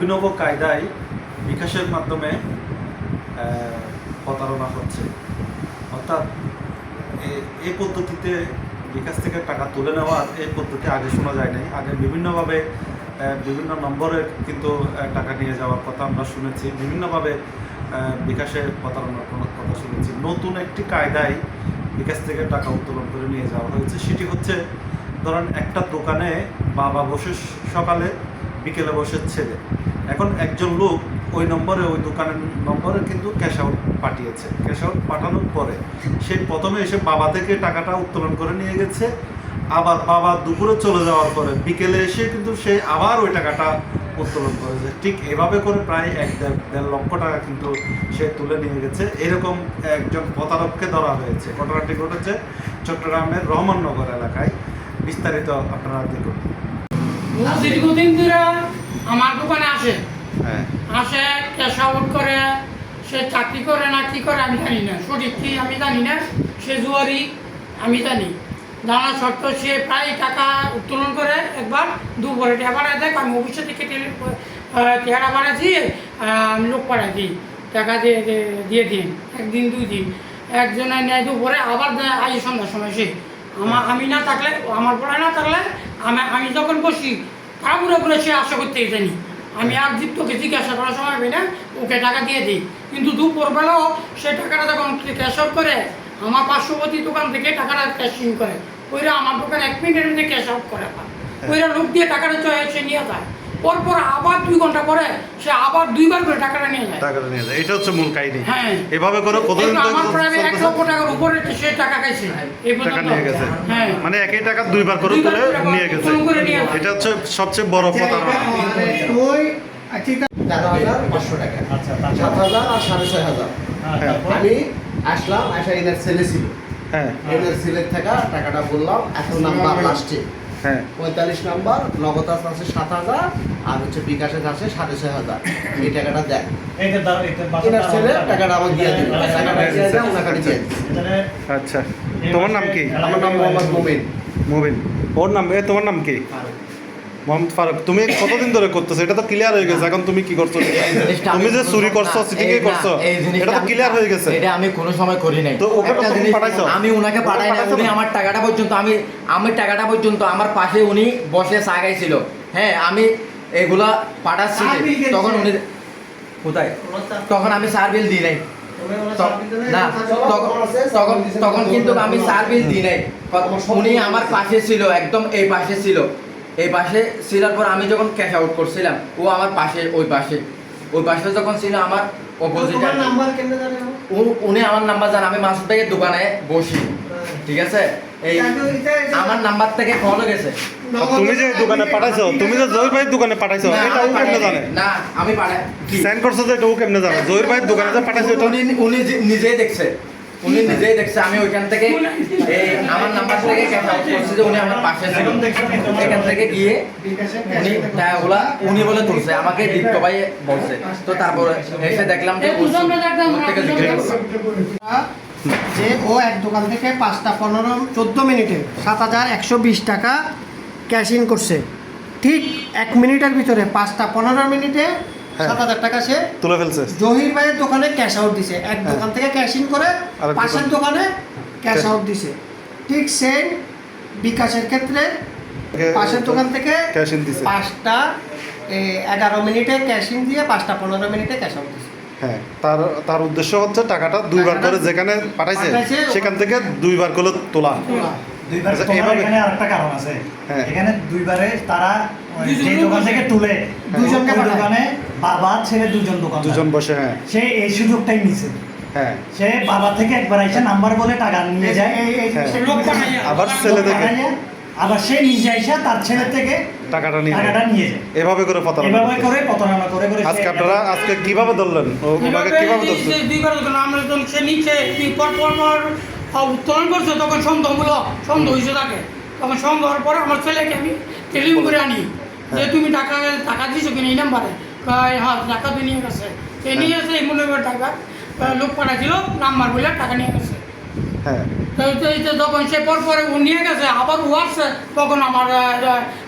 অভিনব কায়দায় বিকাশের মাধ্যমে প্রতারণা হচ্ছে। অর্থাৎ এই পদ্ধতিতে বিকাশ থেকে টাকা তুলে নেওয়ার এই পদ্ধতি আগে শোনা যায় নাই আগে বিভিন্নভাবে বিভিন্ন নম্বরে কিন্তু টাকা নিয়ে যাওয়ার কথা আমরা শুনেছি। বিভিন্নভাবে বিকাশে প্রতারণার কোনো কথা শুনেছি। নতুন একটি কায়দায় বিকাশ থেকে টাকা উত্তোলন করে নিয়ে যাওয়া হয়েছে। সেটি হচ্ছে, ধরেন একটা দোকানে বাবা বসে সকালে, বিকেলে বসে ছেলে। এখন একজন লোক ওই নম্বরে, ওই দোকানের নম্বরে কিন্তু ক্যাশ আউট পাঠিয়েছে। ক্যাশ আউট পাঠানোর পরে সে প্রথমে এসে বাবা থেকে টাকাটা উত্তোলন করে নিয়ে গেছে। আবার বাবা দুপুরে চলে যাওয়ার পরে বিকেলে এসে কিন্তু সে আবার ওই টাকাটা উত্তোলন করেছে। ঠিক এভাবে করে প্রায় এক দেড় লক্ষ টাকা কিন্তু সে তুলে নিয়ে গেছে। এরকম একজন প্রতারককে ধরা হয়েছে। ঘটনাটি ঘটেছে চট্টগ্রামের রহমাননগর এলাকায়। বিস্তারিত আপনারা দেখুন। দীর্ঘদিন ধরে আমার দোকানে আসে। হ্যাঁ। আসে ক্যাশ আউট করে সে চাকরি করে না কি করে আমি জানি না। সঠিক কি আমি জানি না সে জুয়ারি আমি জানি। জানা সত্ত্বেও সে প্রায় টাকা উত্তোলন করে একবার দুপুরে পাঠায় দেয় আমি অফিসে থেকে টেলি টাকা পাঠাচ্ছি আমি লোক পাঠাই দিই টাকা দিয়ে দিয়ে- দিয়ে দিন একদিন দুই দিন। একজনে নেয় দুপুরে আবার দেয় আজ সন্ধ্যার সময় সে। আমার আমি না থাকলে আমার পড়া না থাকলে আমি আমি যখন বসি কাবুরে বলে সে আশা করতে জানি আমি আর দীপ্তকে জিজ্ঞাসা করার সময় পাই না, ওকে টাকা দিয়ে দিই। কিন্তু দুপুরবেলাও সে টাকাটা যখন ক্যাশ আউট করে, আমার পার্শ্ববর্তী দোকান থেকে টাকাটা ক্যাশিং করে। ওইরা আমার দোকান এক মিনিটের মধ্যে ক্যাশ আউট করে। ওইরা লোক দিয়ে টাকাটা চয়ে সে নিয়ে যায়। পরপর আবার দুই ঘণ্টা পরে সে আবার দুইবার করে টাকাটা নিয়ে যায়। টাকাটা নিয়ে যায়। এটা হচ্ছে মূল কাহিনী। হ্যাঁ। এভাবে করে কতদিন আমার প্রায় এক লক্ষ টাকার উপরে সে টাকা খাইছে। টাকা নিয়ে গেছে। হ্যাঁ। মানে একই টাকা দুইবার করে তুলে নিয়ে গেছে। এটা হচ্ছে সবচেয়ে বড় প্রতারণা। ওই আচ্ছা তেরো হাজার পাঁচশো টাকা। আচ্ছা সাত হাজার আর সাড়ে ছয় হাজার। হ্যাঁ। আমি আসলাম আসা এনার ছেলে ছিল। হ্যাঁ। এনার ছেলের থেকে টাকাটা বললাম এত নাম্বার লাস্টে হ্যাঁ। পঁয়তাল্লিশ নাম্বার নগদ আছে সাত হাজার আর হচ্ছে বিকাশে আছে সাড়ে ছয় হাজার। এই টাকাটা ছেলে টাকাটা আমার দিয়ে দিল টাকাটা দিয়ে দেয় ওনাকে দিয়ে আচ্ছা। তোমার নাম কি? আমার নাম মোহাম্মদ মোবিন মোবিন ওর নাম এ তোমার নাম কি? মোহাম্মদ ফারুক তুমি কতদিন ধরে করতেছো? এটা তো ক্লিয়ার হয়ে গেছে। এখন তুমি কি করছ? তুমি আমি যে চুরি করছ সিটিং এই- করছ এটা তো ক্লিয়ার হয়ে গেছে। এটা আমি কোনো সময় করি নাই। তো ওকে তো তুমি পাঠাইছো? আমি ওকে পাঠাই না উনি আমার টাকাটা পর্যন্ত আমি আমি টাকাটা পর্যন্ত আমার পাশে উনি বসে চা খাইছিল। হ্যাঁ আমি এগুলা পাঠাচ্ছি। তখন উনি কোথায়? তখন আমি সার বিল দিই নাই। না তখন তখন তখন কিন্তু আমি সার বিল দিই নাই। উনি আমার পাশে ছিল একদম এই পাশে ছিল। এই পাশে ছিলার পর আমি যখন ক্যাশ আউট করছিলাম ও আমার পাশে ওই পাশে। ওই পাশে যখন ছিল আমার অপোজিট উনি আমার নাম্বার জান আমি মাসুদ ভাইয়ের দোকানে বসি। ঠিক আছে? এই আমার নাম্বার থেকে ফোন গেছে। তুমি যে দোকানে পাঠাইছো তুমি যে জহির ভাইয়ের দোকানে পাঠাইছো এটা ও কেমনে জানে? না আমি পাঠাই? সেন্ড করছ যে এটা ও কেমনে জানে? জহির ভাইয়ের দোকানে যে পাঠাইছো উনি উনি নিজেই দেখছে। উনি নিজেই দেখছে আমি ওইখান থেকে এই আমার নাম্বার থেকে ক্যাশ আউট করছি যে উনি আমার পাশে ছিল। এখান থেকে গিয়ে উনি টাকাগুলা উনি বলে তুলছে আমাকে দীপ্ত ভাই বলছে। তো তারপরে এসে দেখলাম যে থেকে জিজ্ঞেস করলাম যে ও এক দোকান থেকে পাঁচটা পনেরো চোদ্দ মিনিটে সাত হাজার একশো বিশ টাকা ক্যাশ ইন করছে। ঠিক এক মিনিটের ভিতরে পাঁচটা পনেরো মিনিটে সাত হাজার টাকা সে তুলে ফেলছে। জহির ভাইয়ের দোকানে ক্যাশ আউট দিছে। এক হ্যাঁ। দোকান থেকে ক্যাশ ইন করে পাশের দোকানে ক্যাশ আউট দিছে। ঠিক সেম বিকাশের ক্ষেত্রে পাশের দোকান থেকে ক্যাশ ইন দিছে। পাঁচটা এগারো মিনিটে ক্যাশ ইন দিয়ে পাঁচটা পনেরো মিনিটে ক্যাশ আউট দিছে। হ্যাঁ তার তার উদ্দেশ্য হচ্ছে টাকাটা দুইবার করে যেখানে পাঠাইছে সেখান থেকে দুইবার করে তোলা। দুইবার আচ্ছা, এখানে আরেকটা কারণ আছে। হ্যাঁ। এখানে দুইবারে তারা যে দোকান থেকে তুলে দুজনকে দোকানে বাবা ছেলে দুজন দোকান দুজন বসে হ্যাঁ। সে এই সুযোগটাই নিছে। হ্যাঁ। সে বাবা থেকে একবার এসে নাম্বার বলে টাকা নিয়ে যায়। হ্যাঁ। সে আবার ছেলে থেকে নিয়ে, আবার সে নিজে এসে তার ছেলে থেকে টাকাটা নিয়ে যায়। টাকাটা নিয়ে যায়। এভাবে করে প্রতারণা এভাবে করে প্রতারণা করে করে সে- আজকে আপনারা আজকে কীভাবে ধরলেন? ওনাকে কীভাবে ধরছেন? দুইবার আমরা যখন সে নিচে পর পর পর উত্তোলন করছে তখন সন্দেহ হলো সন্দেহ হয়েছে তাকে। তখন সন্দেহ হওয়ার পরে আমার ছেলেকে আমি টেলিফোন করে আনি। যে তুমি টাকা টাকা দিছো কিনা এই নাম্বারে হ্যাঁ টাকা তো নিয়ে গেছে। সে নিয়ে গেছে এই মনে টাকা লোক পাঠাচ্ছিল নাম্বার বলে টাকা নিয়ে গেছে। হ্যাঁ। এই এই যখন সে পর পরে ও নিয়ে গেছে আবার ও আসছে তখন আমার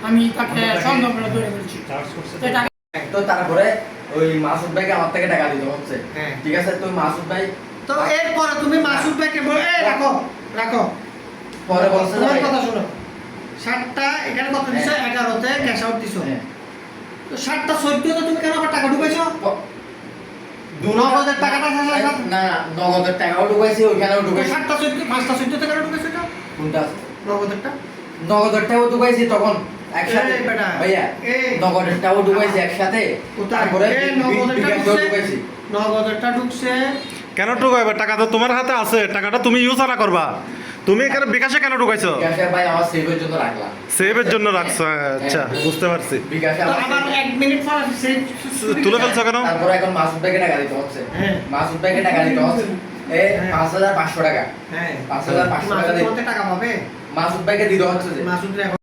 আমি তাকে সন্দেহ করে ধরে ফেলছি। তো? তারপরে ওই মাসুদ ভাইকে আমার থেকে টাকা দিতে হচ্ছে। হ্যাঁ। ঠিক আছে? তো মাসুদ ভাই তো এরপরে তুমি মাসুদ ভাইকে বলে রাখো রাখো। পরে বলছে কথা শোনো। ষাটটা এখানে কত দিছো? এগারোতে ক্যাশ আউট দিছো। তুমি কেন আবার টাকা ঢুকাইছো? দু নগদের টাকাটা শেষ গেল। না না নগদের টাকাও ঢুকাইছি ওইখানেও তো ঢুকাইছি। ষাটটা চোদ্দ পাঁচটা চোদ্দতে কেন ঢুকাইছো এটা? কোনটা? নগদেরটা? নগদের ঢুকাইছি তখন একসাথে। ভাইয়া এই। নগদের টাকাও ঢুকাইছি একসাথে। তারপরে। ঢুকাইছি। নগদেরটা ঢুকছে। কেন ঢুকাইবে? টাকা তো তোমার হাতে আছে। টাকাটা তুমি ইউজ না করবা। তুমি এখানে বিকাশে কেন ঢুকাইছো? বিকাশে ভাই আমার সেভের জন্য রাখলাম। সেভের জন্য রাখছো হ্যাঁ, আচ্ছা বুঝতে পারছি। বিকাশে আমার 1 মিনিট পর সেভ তুলে ফেলছো কেন? তারপর এখন মাসুদ ভাইকে টাকা দিতে হচ্ছে। হ্যাঁ। মাসুদ ভাইকে টাকা দিতে হচ্ছে। এই হ্যাঁ। পাঁচ হাজার পাঁচশো টাকা। হ্যাঁ। পাঁচ হাজার পাঁচশো টাকা দিতে টাকা পাবে? মাসুদ ভাইকে দিতে হচ্ছে যে। মাসুদ